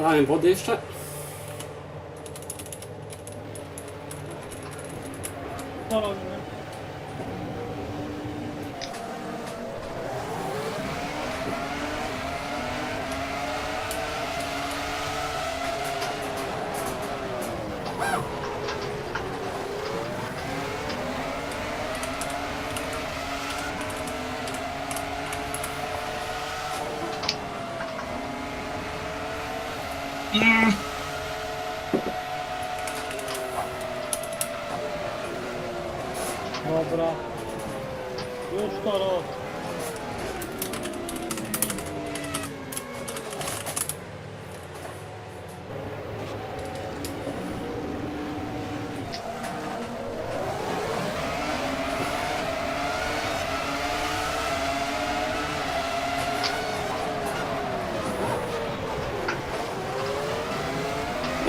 Nalałem wody jeszcze? Dobra. Już to rok.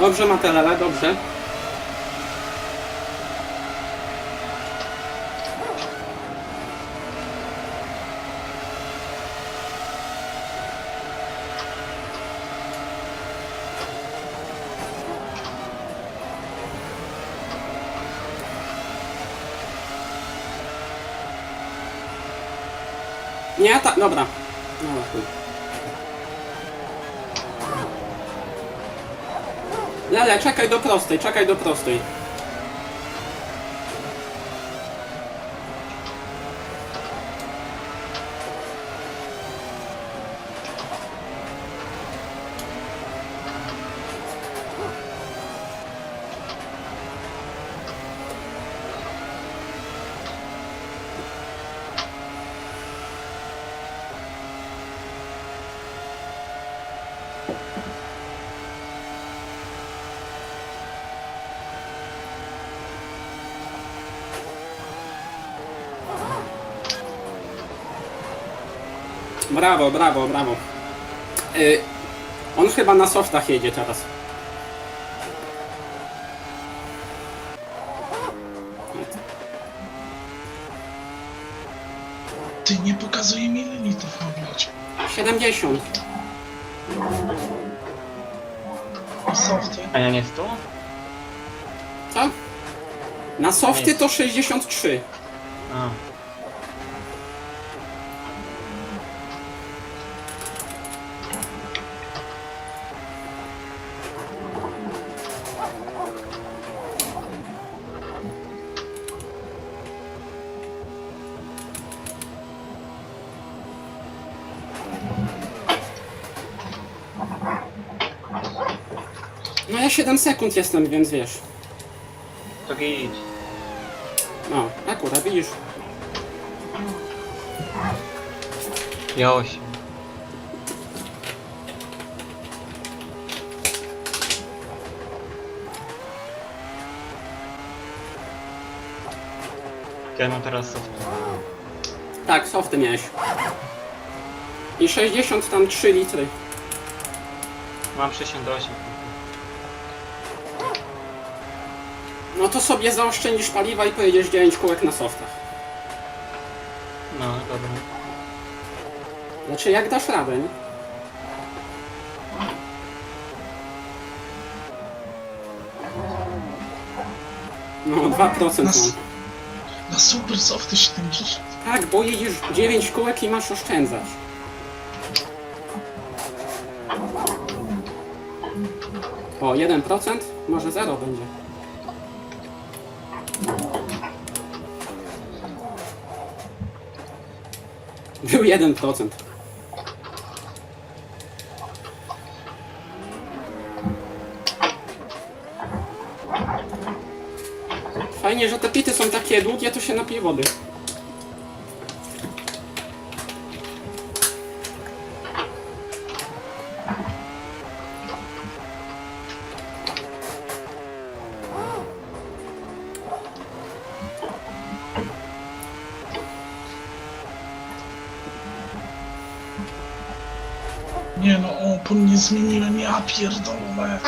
Dobrze, Matelele, dobrze. Nie, tak, dobra. Dobra, Lele, czekaj do prostej, czekaj do prostej. Brawo, brawo, brawo. Y, on chyba na softach jedzie teraz. Ty nie pokazuje mi litrów ma wlać. 70. Softy. A ja nie stu? Co? Na softy to 63. ja 7 sekund jestem, więc wiesz. To idź. No, akurat widzisz. Ja osiem. Ja mam teraz soft. Tak, softy miałeś. I 60 tam 3 litry. Mam 68. No to sobie zaoszczędzisz paliwa i pojedziesz 9 kółek na softach. No, dobra. Znaczy jak dasz radę, nie? No 2% Nas- mam. Na super softy 70. Tak, bo jedziesz 9 kółek i masz oszczędzać. O, 1%? Może 0 będzie. Był 1%. Fajnie, że te pity są takie długie, to się napije wody. Nie zmieniłem, ja pierdolę.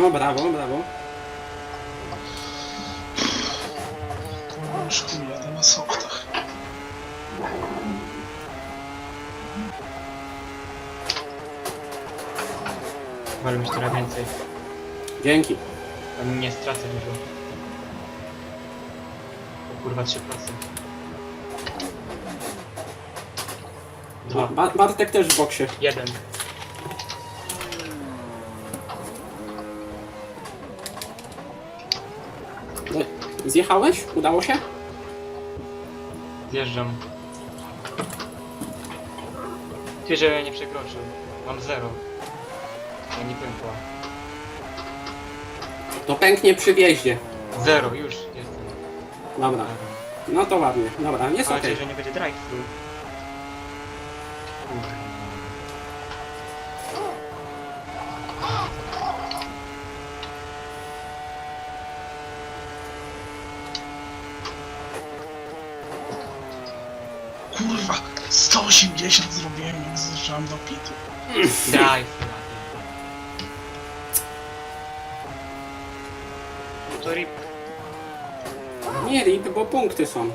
No, brawo, brawo. Już chuj, jadę na softach. Może mieć trochę więcej. Dzięki. A nie stracę dużo. O kurwa 3%. A, Dwa. Ba- Bartek też w boksie. Jeden. Zjechałeś? Udało się? Zjeżdżam. Ty, że nie przekroczył. Mam zero. Ja nie pękła. To pęknie przy wjeździe. Zero, już jestem. Dobra. No to ładnie. Dobra, jest Mam okej. nadzieję, że nie będzie drive-thru. 180 zrobiłem, jak zjeżdżałem do pitu. Drive-thru. To rip. Nie rip, bo punkty są.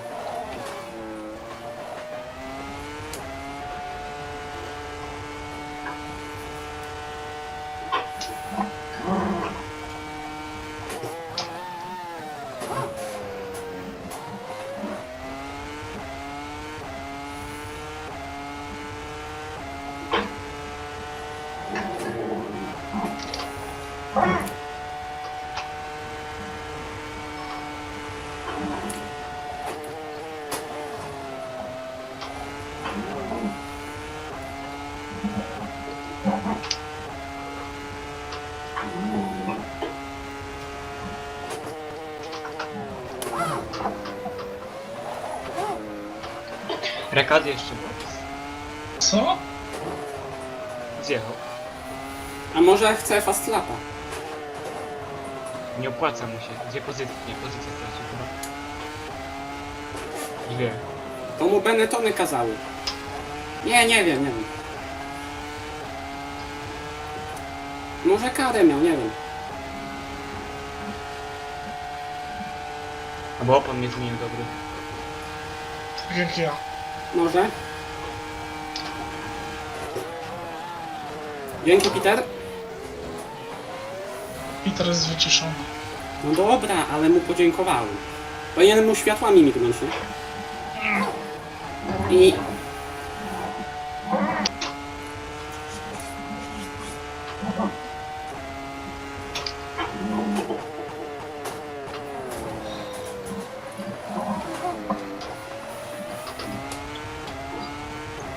Rekady jeszcze. Co? Zjechał. A może chce fast lapa? Nie opłaca mu się. Dwie pozycje, nie, pozycję stracił chyba. To mu Benetony kazały. Nie, nie wiem, nie wiem. Może karę miał, nie wiem. Albo opon mnie zmienił dobry. Tak jak ja. Może? Dzięki, Peter. Peter jest wyciszony. No dobra, ale mu podziękowałem. Powinienem mu światłami mignąć, nie? I...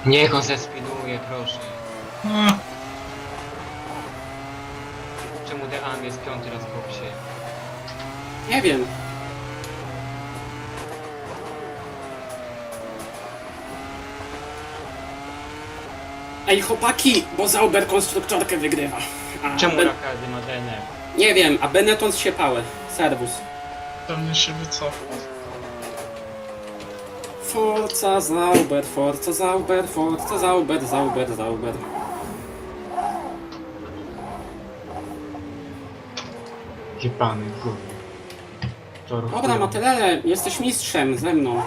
Niech on zespinuje, proszę. A, Czemu DAM jest piąty raz w boksie? Nie wiem. Ej, chłopaki, bo Zauber konstruktorkę wygrywa. A Czemu Ben- Rakady ma DNM? Nie wiem, a Benetton się pałę. Serwus. pewnie się wycofał. Forza Zauber, Forza Zauber, Forza Zauber, Zauber, Zauber. Jebany gówno. Dobra. Matelele, jesteś mistrzem ze mną.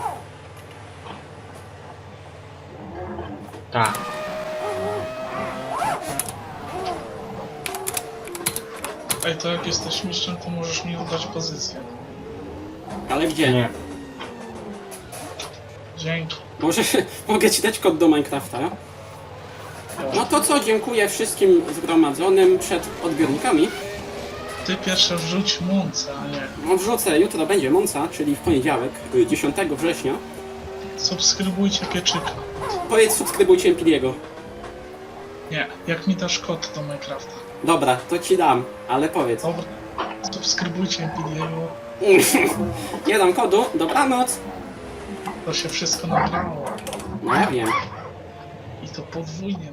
Tak. Ej, to jak jesteś mistrzem, to możesz mi oddać pozycję. Ale gdzie? Nie. Dzięki. Może mogę ci dać kod do Minecrafta? No to co, dziękuję wszystkim zgromadzonym przed odbiornikami. Ty pierwsze wrzuć mące, a nie. No wrzucę, jutro będzie Monca, czyli w poniedziałek, y, 10 września. Subskrybujcie pieczyka. Powiedz, subskrybujcie Empiriego. Nie, jak mi dasz kod do Minecrafta. Dobra, to ci dam, ale powiedz. Dobra. Subskrybujcie Empiriego. Nie dam kodu, dobranoc. To się wszystko nagrało. No ja wiem. I to podwójnie.